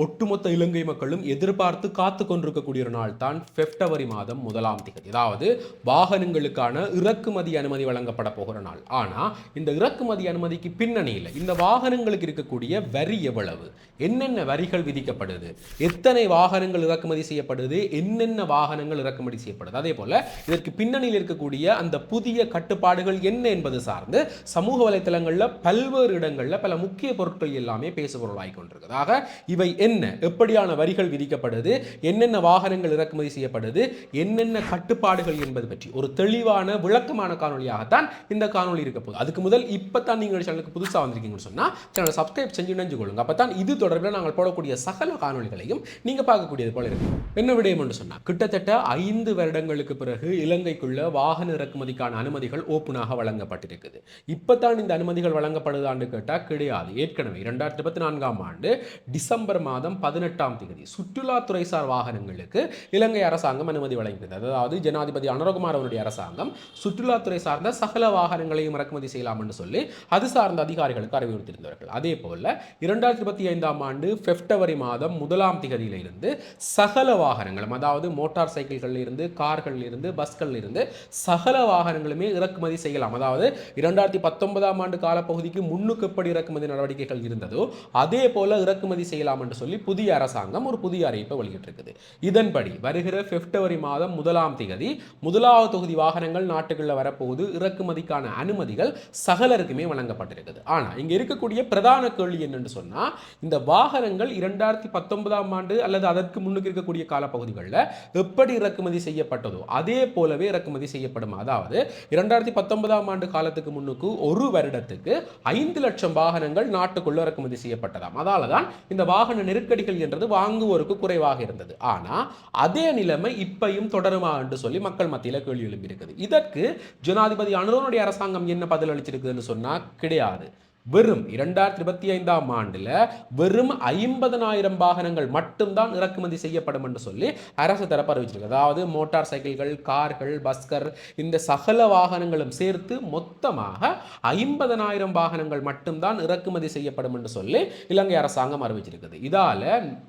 ஒட்டுமொத்த இலங்கை மக்களும் எதிர்பார்த்து காத்து கொண்டிருக்கக்கூடிய ஒரு நாள் தான் பிப்ரவரி மாதம் முதலாம் தேதி. அதாவது வாகனங்களுக்கான இறக்குமதி அனுமதி வழங்கப்பட போகிற நாள். ஆனால் இந்த இறக்குமதி அனுமதிக்கு பின்னணியில் இந்த வாகனங்களுக்கு இருக்கக்கூடிய வரி எவ்வளவு? என்னென்ன வரிகள் விதிக்கப்படுது? எத்தனை வாகனங்கள் இறக்குமதி செய்யப்படுது? என்னென்ன வாகனங்கள் இறக்குமதி செய்யப்படுது? அதே போல இதற்கு பின்னணியில் இருக்கக்கூடிய அந்த புதிய கட்டுப்பாடுகள் என்ன என்பது சார்ந்து சமூக வலைத்தளங்களில் பல்வேறு இடங்களில் பல முக்கிய பொருட்கள் எல்லாமே பேசுபொருளாகி கொண்டிருக்குது. ஆக இவை என்ன எப்படியான வரிகள் விதிக்கப்படுது என்னென்ன வாகனங்கள் இறக்குமதி செய்யப்படுது என்னென்ன கட்டுப்பாடுகள் என்பது பற்றி. ஒரு தெளிவான விளக்கமான காணொலியாகத்தான் இந்த காணொலி இருக்க போகுது. அதுக்கு முதல் இப்பதான் நீங்கள் சேனலுக்கு புதுசாக வந்திருக்கீங்கன்னு சொன்னால் சேனலை சப்ஸ்கிரைப் செஞ்சு நினைஞ்சு கொள்ளுங்க. அப்பதான் இது தொடர்பில் நாங்கள் போடக்கூடிய சகல காணொலிகளையும் நீங்க பார்க்கக்கூடியது போல இருக்கும் என்ன விடயம் என்று சொன்னா கிட்டத்தட்ட ஐந்து வருடங்களுக்கு பிறகு இலங்கைக்குள்ள வாகன இறக்குமதிக்கான அனுமதிகள் ஓப்பனாக வழங்கப்பட்டிருக்குது. இப்பதான் இந்த அனுமதிகள் வழங்கப்படுதான்னு கேட்டால் கிடையாது. ஏற்கனவே இரண்டாயிரத்தி இருபத்தி நான்காம் ஆண்டு டிசம்பர் மாதம் பதினெட்டாம் தேதி சுற்றுலாத்துறை சார் வாகனங்களுக்கு இலங்கை அரசாங்கம் அனுமதி வழங்கியது. அதாவது ஜனாதிபதி அனுரகுமார் அவருடைய அரசாங்கம் சுற்றுலாத்துறை சார்ந்த சகல வாகனங்களையும் இறக்குமதி செய்யலாம் என்று சொல்லி அது சார்ந்த அதிகாரிகளுக்கு அறிவுறுத்தியிருந்தார்கள் அதே போல இரண்டாயிரத்தி இருபத்தி ஐந்தாம் ஆண்டு பிப்ரவரி மாதம் முதலாம் திகதியிலிருந்து சகல வாகனங்களும் அதாவது மோட்டார் சைக்கிள்கள் இருந்து கார்கள் இருந்து பஸ்கள் இருந்து சகல வாகனங்களுமே இறக்குமதி செய்யலாம். அதாவது இரண்டாயிரத்தி பத்தொன்பதாம் ஆண்டு காலப்பகுதிக்கு முன்னுக்கு எப்படி இறக்குமதி நடவடிக்கைகள் இருந்ததோ அதே போல இறக்குமதி செய்யலாம் என்று சொல்லி புதிய அரசாங்கம் ஒரு புதிய அறிவிப்பை வெளியிட்டிருக்குது. இதன்படி வருகிற பிப்ரவரி மாதம் முதலாம் தேதி முதலாவது தொகுதி வாகனங்கள் நாட்டுக்குள்ள வரப்போகுது. இறக்குமதிக்கான அனுமதிகள் சகலருக்குமே வழங்கப்பட்டிருக்குது. ஆனால் இங்கே இருக்கக்கூடிய பிரதான கேள்வி என்னென்னு சொன்னால் இந்த வாகனங்கள் இரண்டாயிரத்தி பத்தொன்பதாம் ஆண்டு அல்லது அதற்கு முன்னுக்கு இருக்கக்கூடிய காலப்பகுதிகளில் எப்படி இறக்குமதி செய்யப்பட்டதோ அதே போலவே இறக்குமதி செய்யப்படும்? அதாவது இரண்டாயிரத்தி பத்தொன்பதாம் ஆண்டு காலத்துக்கு முன்னுக்கு ஒரு வருடத்துக்கு ஐந்து லட்சம் வாகனங்கள் நாட்டுக்குள்ள இறக்குமதி செய்யப்பட்டதாம். அதால தான் இந்த வாகன நெருக்கடிகள் என்றது வாங்குவோருக்கு குறைவாக இருந்தது. ஆனா அதே நிலைமை இப்பையும் தொடருமா என்று சொல்லி மக்கள் மத்தியில் கேள்வி எழுப்பி இருக்குது இதற்கு ஜனாதிபதி அனுரோனுடைய அரசாங்கம் என்ன பதில் அளிச்சிருக்குதுன்னு சொன்னா கிடையாது. வெறும் இரண்டாயிரத்தி இருபத்தி ஐந்தாம் ஆண்டில் வெறும் ஐம்பதனாயிரம் வாகனங்கள் மட்டும்தான் இறக்குமதி செய்யப்படும் என்று சொல்லி அரசு தரப்பு அறிவிச்சிருக்கு. அதாவது மோட்டார் சைக்கிள்கள் கார்கள் பஸ்கர் இந்த சகல வாகனங்களும் சேர்த்து மொத்தமாக ஐம்பதனாயிரம் வாகனங்கள் மட்டும்தான் இறக்குமதி செய்யப்படும் என்று சொல்லி இலங்கை அரசாங்கம் அறிவிச்சிருக்குது. இதால்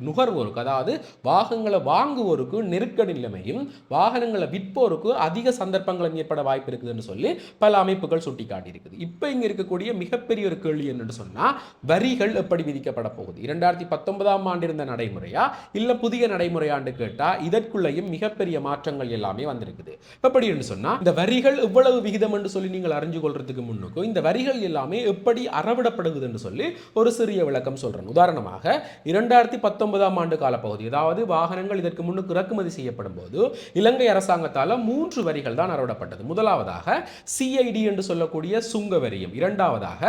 நுகர்வோருக்கு அதாவது வாகனங்களை வாங்குவோருக்கு நெருக்கடி நிலைமையும் வாகனங்களை விற்போருக்கு அதிக சந்தர்ப்பங்களும் ஏற்பட வாய்ப்பு இருக்குதுன்னு சொல்லி பல அமைப்புகள் சுட்டிக்காட்டியிருக்குது. இப்போ இங்கே இருக்கக்கூடிய மிகப்பெரிய ஒரு கேள்வி என்னன்னு சொன்னால் வரிகள் எப்படி விதிக்கப்பட போகுது? இரண்டாயிரத்தி பத்தொன்பதாம் ஆண்டு இருந்த நடைமுறையா? இல்லை புதிய நடைமுறையாண்டு கேட்டால் இதற்குள்ளேயும் மிகப்பெரிய மாற்றங்கள் எல்லாமே வந்திருக்குது. எப்படி சொன்னால் இந்த வரிகள் எவ்வளவு விகிதம் என்று சொல்லி நீங்கள் அறிஞ்சு கொள்றதுக்கு முன்னுக்கும் இந்த வரிகள் எல்லாமே எப்படி அறவிடப்படுகிறது என்று சொல்லி ஒரு சிறிய விளக்கம் சொல்கிறேன் உதாரணமாக இரண்டாயிரத்தி பத்தொன்பதாம் ஆண்டு காலப்பகுதி அதாவது வாகனங்கள் இதற்கு முன்னுக்கு இறக்குமதி செய்யப்படும் போது இலங்கை அரசாங்கத்தால் மூன்று வரிகள் தான் அறவிடப்பட்டது. முதலாவதாக சிஐடி என்று சொல்லக்கூடிய சுங்க வரியும். இரண்டாவதாக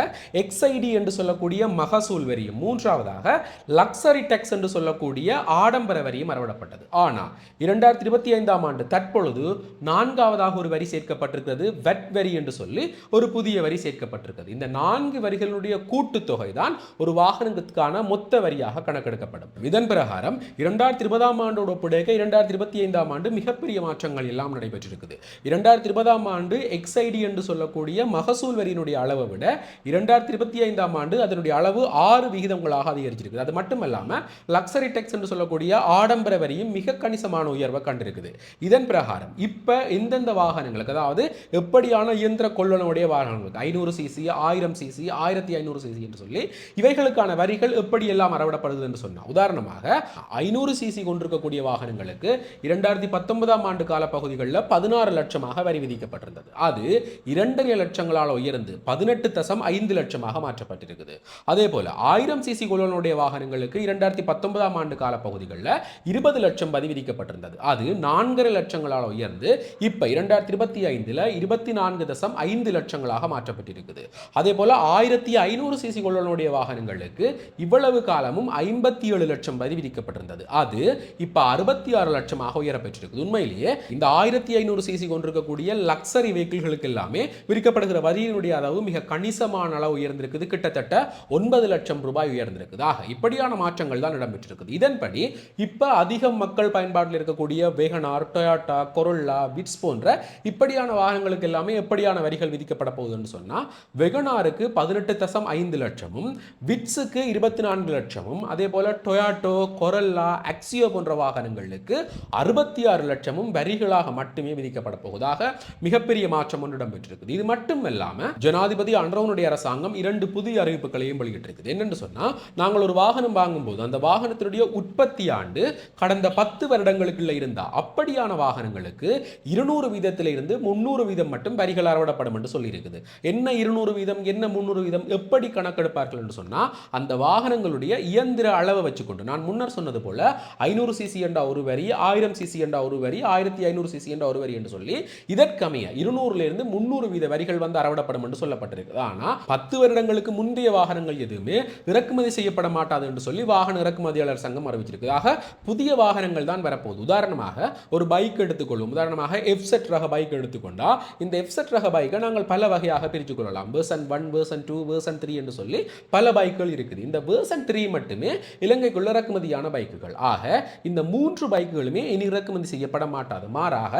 எக்ஸ்ஐடி என்று சொல்லக்கூடிய மகசூல் வரியும் மூன்றாவதாக லக்ஸரி டெக்ஸ் என்று சொல்லக்கூடிய ஆடம்பர வரியும் அறவிடப்பட்டது. ஆனால் இரண்டாயிரத்தி இருபத்தி ஐந்தாம் ஆண்டு தற்பொழுது நான்காவதாக ஒரு வரி சேர்க்கப்பட்டிருக்கிறது. வெட் வரி என்று சொல்லி ஒரு புதிய வரி சேர்க்கப்பட்டிருக்கிறது. இந்த நான்கு வரிகளுடைய கூட்டுத்தொகை தான் ஒரு வாகனத்துக்கான மொத்த வரியாக கணக்கெடுக்கப்படும். இதன் பிரகாரம் இரண்டாயிரத்தி இருபதாம் ஆண்டோடு ஒப்புடைக்க இரண்டாயிரத்தி இருபத்தி ஐந்தாம் ஆண்டு மிகப்பெரிய மாற்றங்கள் எல்லாம் நடைபெற்றிருக்குது. இரண்டாயிரத்தி இருபதாம் ஆண்டு எக்ஸ்ஐடி என்று சொல்லக்கூடிய மகசூல் வரியினுடைய அளவை விட இரண்டாயிரத்தி இருபத்தி ஐந்தாம் ஆண்டு அதனுடைய அளவு ஆறு விகிதங்களாக அதிகரிச்சிருக்குது. அது மட்டுமல்லாம லக்ஸரி டெக்ஸ் என்று சொல்லக்கூடிய ஆடம்பர வரியும் மிக கணிசமான உயர்வை கண்டிருக்குது. இதன் பிரகாரம் இப்போ எந்தெந்த வாகனங்களுக்கு அதாவது எப்படியான இயந்திர கொள்ளனுடைய வாகனங்களுக்கு ஐநூறு சிசி ஆயிரம் சிசி ஆயிரத்தி ஐநூறு சிசி என்று சொல்லி இவைகளுக்கான வரிகள் எப்படி எல்லாம் அறவிடப்படுது என்று சொன்னால் உதாரணமாக ஐநூறு சிசி கொண்டிருக்கக்கூடிய வாகனங்களுக்கு இரண்டாயிரத்தி பத்தொன்பதாம் ஆண்டு கால பகுதிகளில் பதினாறு லட்சமாக வரி விதிக்கப்பட்டிருந்தது. அது இரண்டரை லட்சங்களால் உயர்ந்து பதினெட்டு தசம் ஐந்து லட்சம் வாகனமாக மாற்றப்பட்டிருக்குது. அதே போல ஆயிரம் சிசி குழுவனுடைய வாகனங்களுக்கு இரண்டாயிரத்தி பத்தொன்பதாம் ஆண்டு கால பகுதிகளில் இருபது லட்சம் வரி விதிக்கப்பட்டிருந்தது. அது நான்கரை லட்சங்களால் உயர்ந்து இப்போ இரண்டாயிரத்தி இருபத்தி ஐந்தில் இருபத்தி நான்கு தசம் ஐந்து லட்சங்களாக மாற்றப்பட்டிருக்குது. அதே போல ஆயிரத்தி ஐநூறு சிசி குழுவனுடைய வாகனங்களுக்கு இவ்வளவு காலமும் ஐம்பத்தி ஏழு லட்சம் வரி விதிக்கப்பட்டிருந்தது. அது இப்போ அறுபத்தி ஆறு லட்சமாக உயரப்பெற்றிருக்குது. உண்மையிலேயே இந்த ஆயிரத்தி ஐநூறு சிசி கொண்டிருக்கக்கூடிய லக்ஸரி வெஹிக்கிள்களுக்கு எல்லாமே விதிக்கப்படுகிற வரியினுடைய அளவு மிக கணிசமான அளவு உயர்ந்து உயர்ந்திருக்குது. கிட்டத்தட்ட ஒன்பது லட்சம் ரூபாய் உயர்ந்திருக்குது. ஆக இப்படியான மாற்றங்கள் தான் இடம்பெற்றிருக்குது. இதன்படி இப்போ அதிக மக்கள் பயன்பாட்டில் இருக்கக்கூடிய வேகனார் டொயாட்டா கொரோல்லா விட்ஸ் போன்ற இப்படியான வாகனங்களுக்கு எல்லாமே எப்படியான வரிகள் விதிக்கப்பட போகுதுன்னு சொன்னால் வெகனாருக்கு பதினெட்டு தசம் ஐந்து லட்சமும் விட்ஸுக்கு இருபத்தி நான்கு லட்சமும் அதே போல டொயாட்டோ கொரல்லா அக்சியோ போன்ற வாகனங்களுக்கு அறுபத்தி ஆறு லட்சமும் வரிகளாக மட்டுமே விதிக்கப்பட போவதாக மிகப்பெரிய மாற்றம் ஒன்று இடம்பெற்றிருக்குது. இது மட்டும் இல்லாமல் ஜனாதிபதி அன்றவனுடைய அரசாங்கம் இரண்டு புதிய அறிவிப்புகளையும் வெளியிட்டிருக்குது. என்னென்னு சொன்னா நாங்கள் ஒரு வாகனம் வாங்கும்போது அந்த வாகனத்தினுடைய உற்பத்தி ஆண்டு கடந்த பத்து வருடங்களுக்குள்ள இருந்தா அப்படியான வாகனங்களுக்கு இருநூறு வீதத்திலிருந்து இருந்து வீதம் மட்டும் வரிகள் அறவிடப்படும் என்று சொல்லியிருக்குது. என்ன இருநூறு வீதம் என்ன முந்நூறு வீதம் எப்படி கணக்கெடுப்பார்கள் என்று சொன்னா அந்த வாகனங்களுடைய இயந்திர அளவை வச்சுக்கொண்டு நான் முன்னர் சொன்னது போல ஐநூறு சிசி என்ற ஒரு வரி ஆயிரம் சிசி என்ற ஒரு வரி ஆயிரத்தி ஐநூறு சிசி என்ற ஒரு வரி என்று சொல்லி இதற்கமைய இருநூறுல இருந்து முந்நூறு வீத வரிகள் வந்து அறவிடப்படும் என்று சொல்லப்பட்டிருக்கு ஆனா பத்து வருடங்களுக்கு முந்தைய வாகனங்கள் எதுவுமே இறக்குமதி செய்யப்பட மாட்டாது என்று சொல்லி வாகன இறக்குமதியாளர் சங்கம் அறிவிச்சிருக்கு ஆக புதிய வாகனங்கள் தான் வரப்போகுது. உதாரணமாக ஒரு பைக் எடுத்துக்கொள்வோம். உதாரணமாக எஃப்செட் ரக பைக் எடுத்துக்கொண்டா இந்த எஃப்செட் ரக பைக்கை நாங்கள் பல வகையாக பிரித்து கொள்ளலாம். Version one version two version three என்று சொல்லி பல பைக்குகள் இருக்குது. இந்த வேர்சன் த்ரீ மட்டுமே இலங்கைக்குள்ள இறக்குமதியான பைக்குகள் ஆக இந்த மூன்று பைக்குகளுமே இனி இறக்குமதி செய்யப்பட மாட்டாது. மாறாக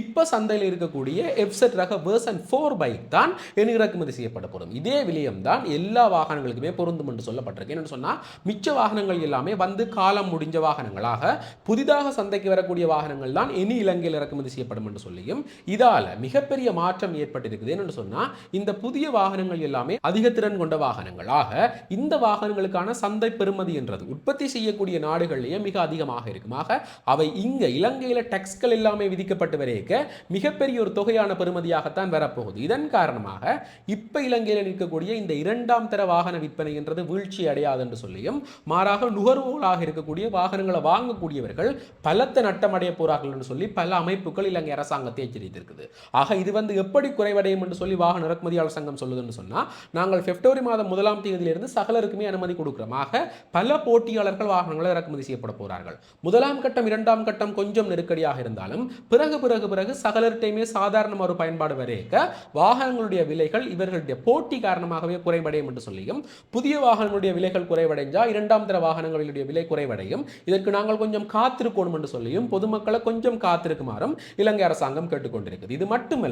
இப்போ சந்தையில் இருக்கக்கூடிய எஃப்செட் ரக வேர்சன் ஃபோர் பைக் தான் இனி இறக்குமதி செய்யப்பட போகும் இதே விலையை தான் எல்லா வாகனங்களுக்குமே பொருந்தும் என்று சொல்லப்பட்டிருக்கு. என்னென்னு சொன்னால் மிச்ச வாகனங்கள் எல்லாமே வந்து காலம் முடிஞ்ச வாகனங்களாக புதிதாக சந்தைக்கு வரக்கூடிய வாகனங்கள் தான் இனி இலங்கையில் இறக்குமதி செய்யப்படும் என்று சொல்லியும் இதால் மிகப்பெரிய மாற்றம் ஏற்பட்டிருக்குது. என்னென்னு சொன்னால் இந்த புதிய வாகனங்கள் எல்லாமே அதிக திறன் கொண்ட வாகனங்களாக இந்த வாகனங்களுக்கான சந்தை பெறுமதி என்றது உற்பத்தி செய்யக்கூடிய நாடுகளிலேயே மிக அதிகமாக இருக்குமாக அவை இங்கே இலங்கையில் டெக்ஸ்கள் எல்லாமே விதிக்கப்பட்டு வரைக்க மிகப்பெரிய ஒரு தொகையான பெறுமதியாகத்தான் வரப்போகுது. இதன் காரணமாக இப்போ இலங்கையில் நிற்கக்கூடிய இந்த இரண்டாம் தர வாகன விற்பனை என்றது வீழ்ச்சி அடையாது என்று சொல்லியும் மாறாக நுகர்வோர்களாக இருக்கக்கூடிய வாகனங்களை வாங்கக்கூடியவர்கள் பலத்த நட்டம் அடைய போறார்கள் என்று சொல்லி பல அமைப்புகள் இலங்கை அரசாங்கத்தை எச்சரித்திருக்குது. ஆக இது வந்து எப்படி குறைவடையும் என்று சொல்லி வாகன இறக்குமதியாளர் சங்கம் சொல்லுதுன்னு சொன்னால் நாங்கள் பிப்ரவரி மாதம் முதலாம் தேதியிலிருந்து சகலருக்குமே அனுமதி கொடுக்கிறோம். ஆக பல போட்டியாளர்கள் வாகனங்களை இறக்குமதி செய்யப்பட போறார்கள். முதலாம் கட்டம் இரண்டாம் கட்டம் கொஞ்சம் நெருக்கடியாக இருந்தாலும் பிறகு பிறகு பிறகு சகலர்கிட்டையுமே சாதாரண ஒரு பயன்பாடு வரைக்க வாகனங்களுடைய விலைகள் இவர்களுடைய போட்டி காரணமாகவே குறைவடையும் என்று சொல்லியும் புதிய வாகனங்களுடைய விலைகள் குறைவடைஞ்சா இரண்டாம் தர வாகனங்களுடைய விலை குறைவடையும். இதற்கு நாங்கள் கொஞ்சம் காத்திருக்கணும் என்று சொல்லியும் பொதுமக்களை கொஞ்சம் காத்திருக்குமாறும் இலங்கை அரசாங்கம் கேட்டுக்கொண்டிருக்குது இது மட்டும்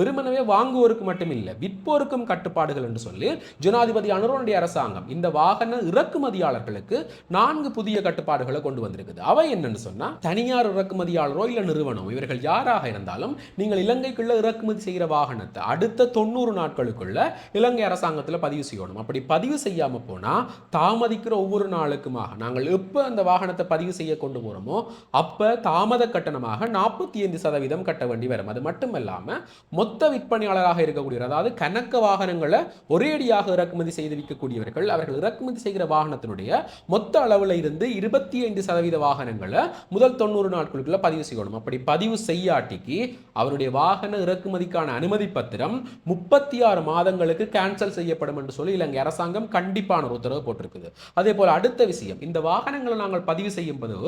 வெறுமனவே வாங்குவோருக்கு மட்டும் இல்லை விற்போருக்கும் கட்டுப்பாடுகள் என்று சொல்லி ஜனாதிபதி அனுரனுடைய அரசாங்கம் இந்த வாகன இறக்குமதியாளர்களுக்கு நான்கு புதிய கட்டுப்பாடுகளை கொண்டு வந்திருக்குது. அவை என்னன்னு சொன்னா தனியார் இறக்குமதியாளரோ இல்லை நிறுவனம் இவர்கள் யாராக இருந்தாலும் நீங்கள் இலங்கைக்குள்ள இறக்குமதி செய்கிற வாகனத்தை அடுத்த தொண்ணூறு நாட்களுக்குள்ள இலங்கை அரசு அரசாங்கத்தில் பதிவு செய்யணும். அப்படி பதிவு செய்யாமல் போனால் தாமதிக்கிற ஒவ்வொரு நாளுக்குமாக நாங்கள் எப்போ அந்த வாகனத்தை பதிவு செய்ய கொண்டு போகிறோமோ அப்போ தாமத கட்டணமாக நாற்பத்தி ஐந்து சதவீதம் கட்ட வேண்டி வரும். அது மட்டும் இல்லாமல் மொத்த விற்பனையாளராக இருக்கக்கூடியவர் அதாவது கணக்க வாகனங்களை ஒரேடியாக இறக்குமதி செய்து விற்கக்கூடியவர்கள் அவர்கள் இறக்குமதி செய்கிற வாகனத்தினுடைய மொத்த அளவில் இருந்து இருபத்தி ஐந்து சதவீத வாகனங்களை முதல் தொண்ணூறு நாட்களுக்குள்ள பதிவு செய்யணும். அப்படி பதிவு செய்யாட்டிக்கு அவருடைய வாகன இறக்குமதிக்கான அனுமதி பத்திரம் முப்பத்தி ஆறு மாதங்களுக்கு கேன்சல் செய்யப்படும் என்று சொல்லி இலங்கை அரசாங்கம் கண்டிப்பான ஒரு உத்தரவு போட்டிருக்குது. அதே போல் அடுத்த விஷயம் இந்த வாகனங்களை நாங்கள் பதிவு செய்யும் போது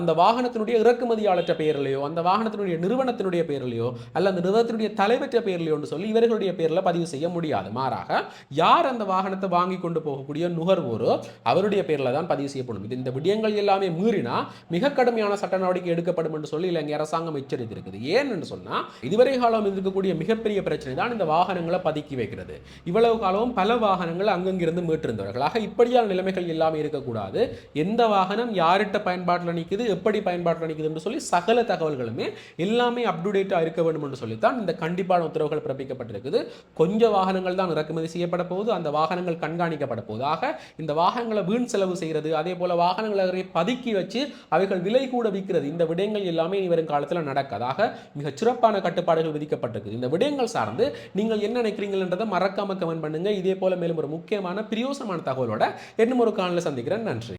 அந்த வாகனத்தினுடைய இறக்குமதியாளற்ற பெயரிலையோ அந்த வாகனத்தினுடைய நிறுவனத்தினுடைய பெயரிலையோ அல்ல அந்த நிறுவனத்தினுடைய தலைவற்ற பெயரிலையோ சொல்லி இவர்களுடைய பெயரில் பதிவு செய்ய முடியாது. மாறாக யார் அந்த வாகனத்தை வாங்கி கொண்டு போகக்கூடிய நுகர்வோரோ அவருடைய பெயரில் தான் பதிவு செய்யப்படும். இது இந்த விடயங்கள் எல்லாமே மீறினா மிக கடுமையான சட்ட நடவடிக்கை எடுக்கப்படும் என்று சொல்லி இலங்கை அரசாங்கம் எச்சரித்திருக்குது. ஏன் என்று சொன்னால் இதுவரை காலம் இருக்கக்கூடிய மிகப்பெரிய பிரச்சனை தான் இந்த வாகனங்களை பதுக்கி வைக்கிறது. இவ்வளவு காலமும் பல வாகனங்கள் அங்கங்கிருந்து மீட்டிருந்தவர்கள். ஆக இப்படியான நிலைமைகள் எல்லாமே இருக்கக்கூடாது. எந்த வாகனம் யார்கிட்ட பயன்பாட்டில் நிற்குது எப்படி பயன்பாட்டில் நிற்குது என்று சொல்லி சகல தகவல்களுமே எல்லாமே அப்டுடேட்டாக இருக்க வேண்டும் என்று சொல்லித்தான் இந்த கண்டிப்பான உத்தரவுகள் பிறப்பிக்கப்பட்டிருக்குது. கொஞ்சம் வாகனங்கள் தான் இறக்குமதி செய்யப்பட போகுது அந்த வாகனங்கள் கண்காணிக்கப்பட போகுது. ஆக இந்த வாகனங்களை வீண் செலவு செய்கிறது அதே போல வாகனங்களை பதுக்கி வச்சு அவைகள் விலை கூட விற்கிறது இந்த விடயங்கள் எல்லாமே இனி வரும் காலத்தில் நடக்காதாக மிகச் சிறப்பான கட்டுப்பாடுகள் விதிக்கப்பட்டிருக்குது. இந்த விடயங்கள் சார்ந்து நீங்கள் என்ன நினைக்கிறீங்கன்றதை மறக்காம கமெண்ட் பண்ணுங்க. இதே போல மேலும் ஒரு முக்கியமான பிரியோசமான தகவலோட இன்னும் ஒரு காணொலி சந்திக்கிறேன். நன்றி.